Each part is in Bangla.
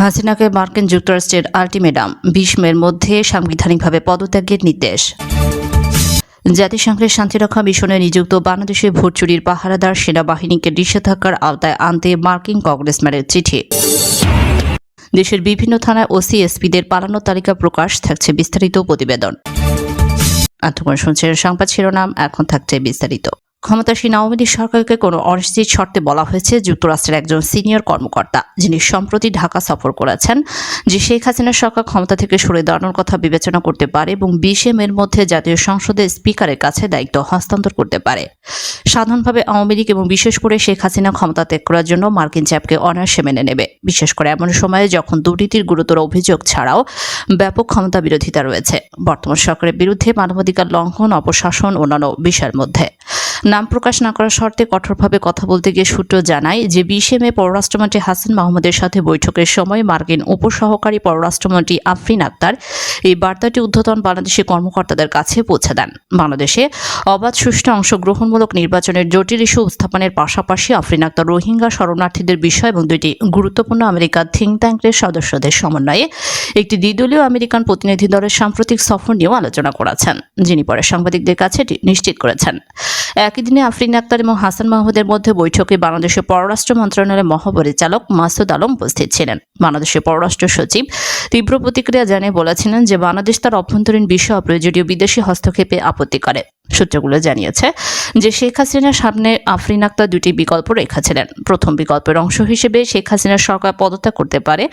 হাসিনাকে মার্কিন যুক্তরাষ্ট্রের আলটিমেটাম, বিশ মের মধ্যে সাংবিধানিকভাবে পদত্যাগের নির্দেশ। জাতিসংঘের শান্তিরক্ষা মিশনে নিযুক্ত বাংলাদেশে ভোট চুরির পাহারাদার সেনাবাহিনীকে নিষেধাজ্ঞার আওতায় আনতে মার্কিন কংগ্রেসম্যানের চিঠি। দেশের বিভিন্ন থানায় ওসি এসপিদের পালানোর তালিকা প্রকাশ থাকছে বিস্তারিত প্রতিবেদন। এতক্ষণ শুনছেন সংবাদ শিরোনাম, এখন থাকছে বিস্তারিত। ক্ষমতাসীন আওয়ামী লীগ সরকারকে কোনো অনিশ্চিত শর্তে বলা হয়েছে, যুক্তরাষ্ট্রের একজন সিনিয়র কর্মকর্তা, যিনি সম্প্রতি ঢাকা সফর করেছেন, যে শেখ হাসিনা সরকার ক্ষমতা থেকে সরে দাঁড়ানোর কথা বিবেচনা করতে পারে এবং বিশে মের মধ্যে জাতীয় সংসদের স্পিকারের কাছে দায়িত্ব হস্তান্তর করতে পারে। সাধারণভাবে আওয়ামী লীগ এবং বিশেষ করে শেখ হাসিনা ক্ষমতা ত্যাগ করার জন্য মার্কিন চ্যাপকে অনায়াসে মেনে নেবে। বিশেষ করে এমন সময়ে যখন দুর্নীতির গুরুতর অভিযোগ ছাড়াও ব্যাপক ক্ষমতা বিরোধিতা রয়েছে। বর্তমান সরকারের বিরুদ্ধে মানবাধিকার লঙ্ঘন, অপশাসন, অন্যান্য বিষয়ের মধ্যে। নাম প্রকাশ না করার শর্তে কঠোরভাবে কথা বলতে গিয়ে সূত্র জানায় যে বিশে মে পররাষ্ট্রমন্ত্রী হাসান মাহমুদের সাথে বৈঠকের সময় মার্কিন উপসহকারী পররাষ্ট্রমন্ত্রী আফরিন আক্তার এই বার্তাটি ঊর্ধ্বতন বাংলাদেশি কর্মকর্তাদের কাছে পৌঁছে দেন। বাংলাদেশে অবাধ সুষ্ঠু অংশগ্রহণমূলক নির্বাচনের জটিল ইস্যু উপস্থাপনের পাশাপাশি আফরিন আক্তার রোহিঙ্গা শরণার্থীদের বিষয় এবং দুইটি গুরুত্বপূর্ণ আমেরিকার থিঙ্ক ট্যাঙ্কের সদস্যদের সমন্বয়ে একটি দ্বিদলীয় আমেরিকান প্রতিনিধি দলের সাম্প্রতিক সফর নিয়েও আলোচনা করেছেন। যিনি পরে সাংবাদিকদের কাছে নিশ্চিত করেছেন। একই দিনে আফরিন আক্তার এবং হাসান মাহমুদের মধ্যে বৈঠকে বাংলাদেশের পররাষ্ট্র মন্ত্রণালয়ের মহাপরিচালক মাসুদ আলম উপস্থিত ছিলেন। বাংলাদেশের পররাষ্ট্র সচিব তীব্র প্রতিক্রিয়া জানিয়ে বলেছিলেন যে, বাংলাদেশ তার অভ্যন্তরীণ বিষয় অপ্রয়োজনীয় বিদেশি হস্তক্ষেপে আপত্তি করে। সূত্রগুলো জানিয়েছে যে, শেখ হাসিনার সামনে আফরিন আক্তার দুটি বিকল্প রেখেছিলেন। প্রথম বিকল্পের অংশ হিসেবে শেখ হাসিনার সরকার পদত্যাগ করতে পারে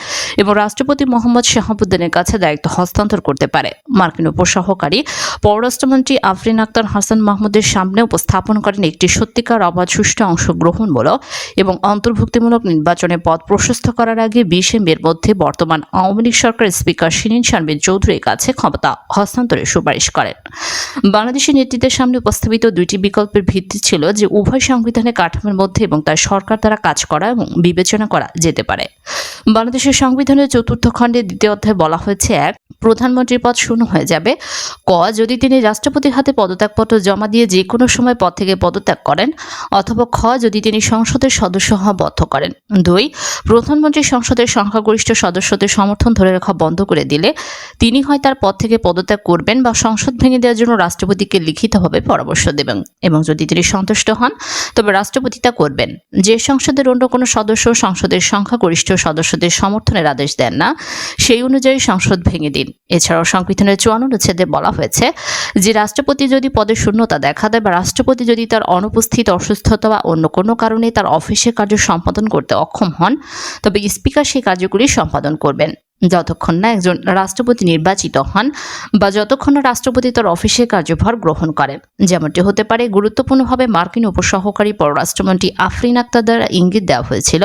এবং রাষ্ট্রপতি মোহাম্মদ শাহাবুদ্দিনের কাছে দায়িত্ব হস্তান্তর করতে পারে। মার্কিন উপসহকারী পররাষ্ট্রমন্ত্রী আফরিন আক্তার হাসান মাহমুদের সামনে উপস্থাপন করেন একটি সত্যিকার অবাধ সুষ্ঠু অংশগ্রহণমূলক এবং অন্তর্ভুক্তিমূলক নির্বাচনে পথ প্রশস্ত করার আগে বিশে মের মধ্যে বর্তমান আওয়ামী লীগ সরকারের স্পিকার শিরিন শারমিন চৌধুরীর কাছে ক্ষমতা হস্তান্তরের সুপারিশ করেন। বাংলাদেশের নেতৃত্বের সামনে উপস্থাপিত দুইটি বিকল্পের ভিত্তি ছিল যে উভয় সংবিধানের কাঠামোর মধ্যে এবং তার সরকার দ্বারা কাজ করা এবং বিবেচনা করা যেতে পারে। বাংলাদেশের সংবিধানের চতুর্থ খণ্ডে দ্বিতীয় অধ্যায় বলা হয়েছে, এক, প্রধানমন্ত্রীর পদ শূন্য হয়ে যাবে। ক, যদি তিনি রাষ্ট্রপতির হাতে পদত্যাগপত্র জমা দিয়ে যে কোনো সময় পদ থেকে পদত্যাগ করেন অথবা খ, যদি তিনি সংসদের সদস্য হওয়া বদ্ধ করেন। দুই, প্রধানমন্ত্রী সংসদের সংখ্যাগরিষ্ঠ সদস্যদের সমর্থন ধরে রাখা বন্ধ করে দিলে তিনি হয় তার পদ থেকে পদত্যাগ করবেন বা সংসদ ভেঙে দেওয়ার জন্য রাষ্ট্রপতিকে লিখিতভাবে পরামর্শ দেবেন। এবং যদি তিনি সন্তুষ্ট হন, তবে রাষ্ট্রপতি তা করবেন। যে সংসদের অন্য কোনো সদস্য সংসদের সংখ্যাগরিষ্ঠ সদস্যদের সমর্থনের আদেশ দেন না, সেই অনুযায়ী সংসদ ভেঙে দিন। এছাড়াও সংবিধানের চুয়ান্ন অনুচ্ছেদে বলা হয়েছে যে, রাষ্ট্রপতি যদি পদে শূন্যতা দেখা দেয় বা রাষ্ট্রপতি যদি তার অনুপস্থিত অসুস্থতা বা অন্য কোনো কারণে তার অফিসের কার্য সম্পাদন করতে অক্ষম হন, তবে স্পিকার সেই কার্যগুলি সম্পাদন করবেন। যতক্ষণ না একজন রাষ্ট্রপতি নির্বাচিত হন বা যতক্ষণ না রাষ্ট্রপতি তার অফিসে কার্যভার গ্রহণ করেন যেমনটি হতে পারে, গুরুত্বপূর্ণভাবে মার্কিন উপসহকারী পররাষ্ট্রমন্ত্রী আফরিন আক্তার দ্বারা ইঙ্গিত দেওয়া হয়েছিল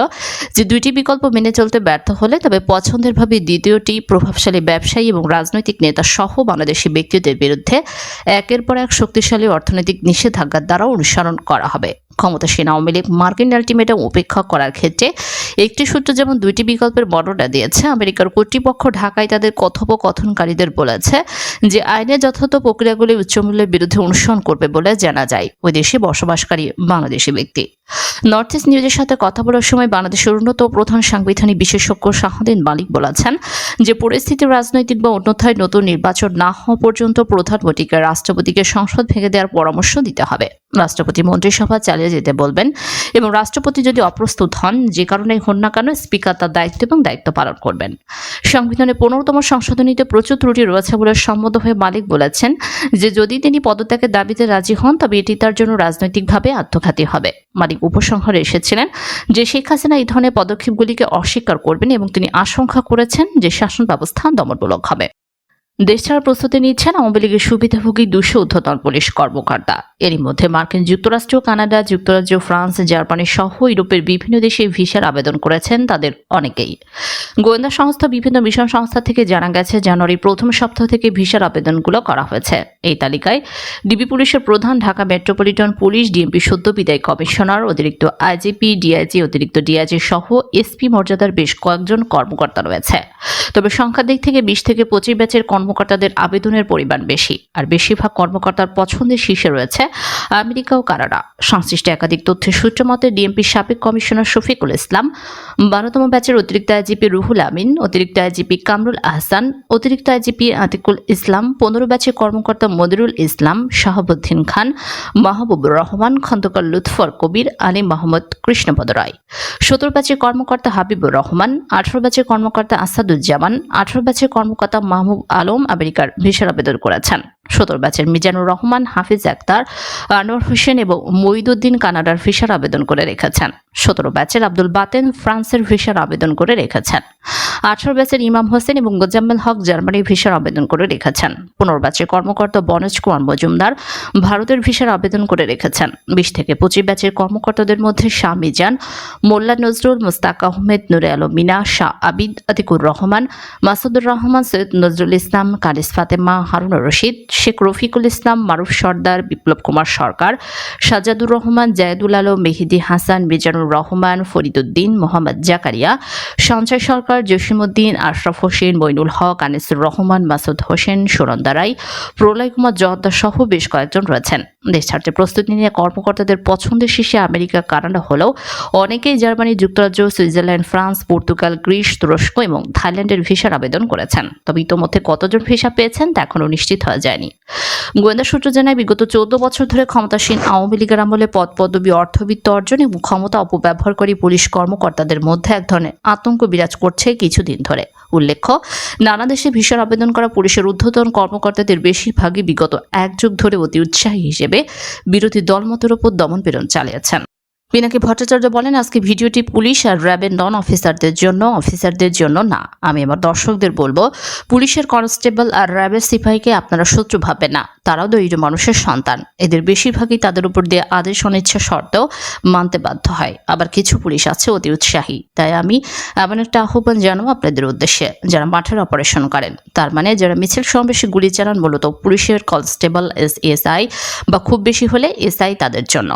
যে দুইটি বিকল্প মেনে চলতে ব্যর্থ হলে তবে পছন্দের ভাবে দ্বিতীয়টি প্রভাবশালী ব্যবসায়ী এবং রাজনৈতিক নেতা সহ বাংলাদেশি ব্যক্তিদের বিরুদ্ধে একের পর এক শক্তিশালী অর্থনৈতিক নিষেধাজ্ঞার দ্বারা অনুসরণ করা হবে। ক্ষমতাসীন আওয়ামী লীগ মার্কিন আলটিমেটাম উপেক্ষা করার ক্ষেত্রে একটি সূত্র যেমন দুইটি বিকল্পের বর্ণনা দিয়েছে, আমেরিকার কর্তৃপক্ষ ঢাকায় তাদের কথোপকথনকারীদের বলেছে যে আইনের যথাযথ প্রক্রিয়াগুলি উচ্চমূল্যের বিরুদ্ধে অনুসরণ করবে বলে জানা যায়। ওই দেশে বসবাসকারী বাংলাদেশি ব্যক্তি। নর্থ ইস্ট নিউজের সাথে কথা বলার সময় বাংলাদেশের উন্নত প্রধান সাংবিধানিক বিশেষজ্ঞ শাহাদিন মালিক বলেছেন যে পরিস্থিতি রাজনৈতিক বা অন্যথায় নতুন নির্বাচন না হওয়া পর্যন্ত প্রধানমন্ত্রীকে রাষ্ট্রপতিকে সংসদ ভেঙে দেওয়ার পরামর্শ দিতে হবে। রাষ্ট্রপতি মন্ত্রিসভা চালিয়ে যেতে বলবেন এবং রাষ্ট্রপতি যদি অপ্রস্তুত হন, যে কারণে হন না কেন স্পিকার তার দায়িত্ব এবং দায়িত্ব পালন করবেন। সংবিধানের পনেরোতম সংশোধনীতে প্রচুর ত্রুটি রয়েছে বলে সম্মত হয়ে মালিক বলেছেন যে যদি তিনি পদত্যাগের দাবিতে রাজি হন, তবে এটি তার জন্য রাজনৈতিকভাবে আত্মঘাতী হবে। মালিক উপসংহারে এসেছিলেন যে শেখ হাসিনা এই ধরনের পদক্ষেপগুলিকে অস্বীকার করবেন এবং তিনি আশঙ্কা করেছেন যে শাসন ব্যবস্থা দমনমূলক হবে। দেশ ছাড়ার প্রস্তুতি নিচ্ছেন আওয়ামী লীগের সুবিধাভোগী দুশো ঊর্ধ্বতন পুলিশ কর্মকর্তা। এরই মধ্যে মার্কিন যুক্তরাষ্ট্র, কানাডা, যুক্তরাজ্য, ফ্রান্স, জার্মানি সহ ইউরোপের বিভিন্ন দেশে ভিসার আবেদন করেছেন তাদের অনেকেই। গোয়েন্দা সংস্থা বিভিন্ন মিশন সংস্থা থেকে জানা গেছে জানুয়ারি প্রথম সপ্তাহ থেকে ভিসার আবেদনগুলো করা হয়েছে। এই তালিকায় ডিবি পুলিশের প্রধান, ঢাকা মেট্রোপলিটন পুলিশ, ডিএমপি সদ্য বিদায় কমিশনার, অতিরিক্ত আইজিপি, ডিআইজি, অতিরিক্ত ডিআইজি সহ এসপি মর্যাদার বেশ কয়েকজন কর্মকর্তা রয়েছে। তবে সংখ্যার দিক থেকে বিশ থেকে পঁচিশ ব্যাচের কর্মকর্তা কর্মকর্তাদের আবেদনের পরিমাণ বেশি। আর বেশিরভাগ কর্মকর্তার পছন্দের শীর্ষে রয়েছে আমেরিকা ও কানাডা। সংশ্লিষ্ট একাধিক তথ্যের সূত্র মতে ডিএমপি সাবেক কমিশনার শফিকুল ইসলাম, বারোতম ব্যাচের অতিরিক্ত আইজিপি রুহুল আমিন, অতিরিক্ত আইজিপি কামরুল আহসান, অতিরিক্ত আইজিপি আতিকুল ইসলাম, পনেরো ব্যাচের কর্মকর্তা মদিরুল ইসলাম, শাহাবুদ্দিন খান, মাহবুবুর রহমান, খন্দকার লুৎফর কবির, আলী মোহাম্মদ কৃষ্ণপদ রায়। সতেরো ব্যাচের কর্মকর্তা হাবিবুর রহমান, আঠারো ব্যাচের কর্মকর্তা আসাদুজ্জামান, আঠারো ব্যাচের কর্মকর্তা মাহবুব আলম আমেরিকার ভিসার আবেদন করেছেন। সতেরো ব্যাচের মিজানুর রহমান, হাফিজ আক্তার আনোয়ার হোসেন এবং মঈদুদ্দিন কানাডার ভিসার আবেদন করে রেখেছেন। সতেরো ব্যাচের আব্দুল বাতেন ফ্রান্সের ভিসার আবেদন করে রেখেছেন। আঠারো ব্যাচের ইমাম হোসেন এবং গোজাম্মেল হক জার্মানির ভিসার আবেদন করে রেখেছেন। পনেরো ব্যাচের কর্মকর্তা বনজ কুমার মজুমদার ভারতের ভিসার আবেদন করে রেখেছেন। বিশ থেকে পঁচিশ ব্যাচের কর্মকর্তাদের মধ্যে শাহ মিজান, মোল্লা নজরুল, মুস্তাক আহমেদ, নুরে আলম মিনা, শাহ আবিদ আতিকুর রহমান, মাসুদুর রহমান, সৈয়দ নজরুল ইসলাম কারিস ফাতেমা হারুন রশিদ শেখ রফিকুল ইসলাম, মারুফ সর্দার, বিপ্লব কুমার সরকার, সাজাদুর রহমান, জায়দুল আলম, মেহেদি হাসান, মিজানুর রহমান, ফরিদুদ্দিন, মোহাম্মদ জাকারিয়া সঞ্চয় সরকার, জসিমউদ্দিন, আশরাফ হোসেন, মইনুল হক, আনিসুর রহমান, মাসুদ হোসেন সুরন্দা রায়, প্রলয় কুমার জহদ্দার সহ বেশ কয়েকজন রয়েছেন। দেশ ছাড়তে প্রস্তুতি নিয়ে কর্মকর্তাদের পছন্দের শীর্ষে আমেরিকা, কানাডা হলেও অনেকেই জার্মানি, যুক্তরাজ্য, সুইজারল্যান্ড, ফ্রান্স, পর্তুগাল, গ্রিস, তুরস্ক এবং থাইল্যান্ডের ভিসার আবেদন করেছেন। তবে ইতোমধ্যে কতজন ভিসা পেয়েছেন তা এখনও নিশ্চিত হওয়া যায়নি। গোয়েন্দা সূত্র জানায়, বিগত চোদ্দ বছর ধরে ক্ষমতাসীন আওয়ামী লীগের আমলে পদ পদবি অর্থবিত্ত অর্জন এবং ক্ষমতা অপব্যবহারকারী পুলিশ কর্মকর্তাদের মধ্যে এক ধরনের আতঙ্ক বিরাজ করছে কিছুদিন ধরে। উল্লেখ্য, নানা দেশে ভিসার আবেদন করা পুলিশের ঊর্ধ্বতন কর্মকর্তাদের বেশিরভাগই বিগত এক যুগ ধরে অতি উৎসাহী হিসেবে বিরোধী দলমতের ওপর দমনপীড়ন চালিয়েছেন। পিনাকি ভট্টাচার্য বলেন, আজকে ভিডিওটি পুলিশ আর র্যাবের নন অফিসারদের জন্য অফিসারদের জন্য না। আমি আমার দর্শকদের বলব, পুলিশের কনস্টেবল আর র্যাবের সিপাহীকে আপনারা শত্রু ভাববেন না। তারাও দরিদ্র মানুষের সন্তান। এদের বেশিরভাগই তাদের উপর দিয়ে আদেশ অনিচ্ছা সত্ত্বেও মানতে বাধ্য হয়। আবার কিছু পুলিশ আছে অতি উৎসাহী। তাই আমি এমন একটা আহ্বান জানাব আপনাদের উদ্দেশ্যে, যারা মাঠের অপারেশন করেন। তার মানে যারা মিছিল সমাবেশে গুলি চালান, মূলত পুলিশের কনস্টেবল, এস এসআই বা খুব বেশি হলে এসআই তাদের জন্য।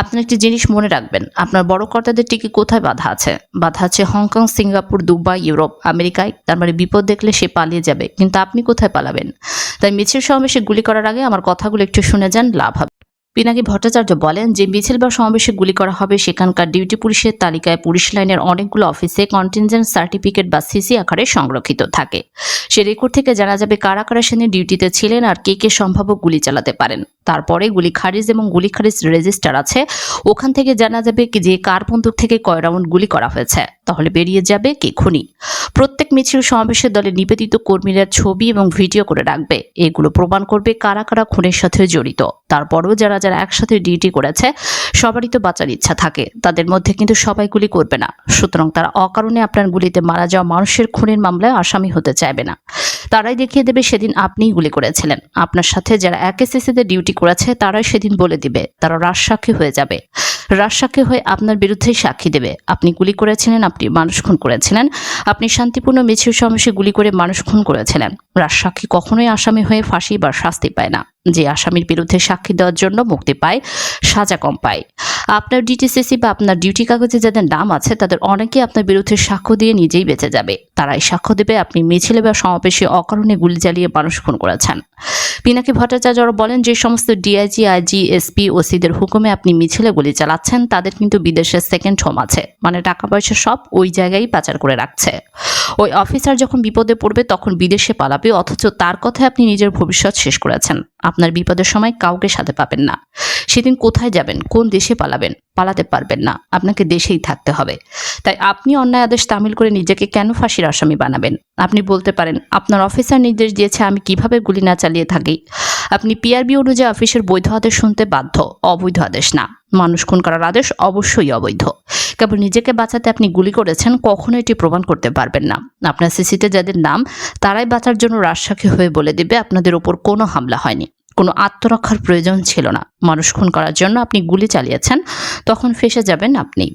আপনার একটি জিনিস মনে রাখবেন। আপনার বড় কর্তাদের টিকে কোথায় বাধা আছে? বাধা আছে হংকং, সিঙ্গাপুর, দুবাই, ইউরোপ, আমেরিকায়। তার মানে বিপদ দেখলে সে পালিয়ে যাবে, কিন্তু আপনি কোথায় পালাবেন? তাই মিছিল সমাবেশে গুলি করার আগে আমার কথাগুলো একটু শুনে যান, লাভ হবে। পিনাকি ভট্টাচার্য বলেন, যে মিছিল বা সমাবেশে গুলি করা হবে, সেখানকার ডিউটি পুলিশের তালিকায় পুলিশ লাইনের অনেকগুলো অফিসে কন্টিনজেন্ট সার্টিফিকেট বা সিসি আকারে সংরক্ষিত থাকে। সে রেকর্ড থেকে জানা যাবে কারা কারা সেদিন ডিউটিতে ছিলেন আর কে কে সম্ভাব্য গুলি চালাতে পারেন। তারপরে গুলি খারিজ এবং গুলি খারিজ রেজিস্টার আছে। ওখান থেকে জানা যাবে কি যে কার বন্দুক থেকে কয় রাউন্ড গুলি করা হয়েছে। তাহলে বেরিয়ে যাবে কে খুনি। প্রত্যেক মিছিল সমাবেশের দলে নিবেদিত কর্মীরা ছবি এবং ভিডিও করে রাখবে। এগুলো প্রমাণ করবে কারা কারা খুনের সাথে জড়িত। তারপরেও যারা যারা একসাথে ডিউটি করেছে, সবারই তো বাঁচার ইচ্ছা থাকে। তাদের মধ্যে কিন্তু সবাই গুলি করবে না। সুতরাং তারা অকারণে আপনার গুলিতে মারা যাওয়া মানুষের খুনের মামলায় আসামি হতে চাইবে না। তারাই দেখিয়ে দেবে সেদিন আপনিই গুলি করেছিলেন। আপনার সাথে যারা এক এসএসিতে ডিউটি করেছে, তারাই সেদিন বলে দিবে। তারা রাজসাক্ষী হয়ে যাবে। রাজসাক্ষী হয়ে আপনার বিরুদ্ধেই সাক্ষী দেবে। আপনি গুলি করেছিলেন, আপনি মানুষ খুন করেছিলেন। আপনি শান্তিপূর্ণ মিছিল সমাবেশে গুলি করে মানুষ খুন করেছিলেন। রাজসাক্ষী কখনোই আসামি হয়ে ফাঁসি বা শাস্তি পায় না। যে আসামির বিরুদ্ধে সাক্ষী দেওয়ার জন্য মুক্তি পায়, সাজা কম পায়। আপনার ডিটিসিসি বা আপনার ডিউটি কাগজে যাদের নাম আছে, তাদের অনেকেই আপনার বিরুদ্ধে সাক্ষ্য দিয়ে নিজেই বেঁচে যাবে। তারাই সাক্ষ্য দেবে, আপনি মিছিলে বা সমাবেশে অকারণে গুলি জ্বালিয়ে মানুষ খুন করেছেন। পিনাকি ভট্টাচার্য বলেন, যে সমস্ত ডিআইজি আইজি এসপি ওসিদের হুকুমে আপনি মিছিলে গুলি চালাচ্ছেন, তাদের কিন্তু বিদেশের সেকেন্ড হোম আছে। মানে টাকা পয়সা সব ওই জায়গায় পাচার করে রাখছে। ওই অফিসার যখন বিপদে পড়বে, তখন বিদেশে পালাবে, অথচ তার কথায় আপনি নিজের ভবিষ্যৎ শেষ করেছেন। আপনার বিপদের সময় কাউকে সাথে পাবেন না। সেদিন কোথায় যাবেন? কোন দেশে পালাবেন? পালাতে পারবেন না। আপনাকে দেশেই থাকতে হবে। তাই আপনি অন্যায় আদেশ তামিল করে নিজেকে কেন ফাঁসির আসামি বানাবেন? আপনি বলতে পারেন, আপনার অফিসার নির্দেশ দিয়েছে আমি কীভাবে গুলি না চালিয়ে থাকি? আপনি পিআরবি অনুযায়ী অফিসের বৈধ আদেশ শুনতে বাধ্য। অবৈধ আদেশ না। মানুষ খুন করার আদেশ অবশ্যই অবৈধ। কেবল নিজেকে বাঁচাতে আপনি গুলি করেছেন, কখনো এটি প্রমাণ করতে পারবেন না। আপনার সিসিতে যাদের নাম, তারাই বাঁচার জন্য রাজসাক্ষী হয়ে বলে দেবে, আপনাদের ওপর কোনো হামলা হয়নি। কোনো আত্মরক্ষার প্রয়োজন ছিল না। মানুষ খুন করার জন্য আপনি গুলি চালিয়েছেন, তখন ফেসে যাবেন আপনি।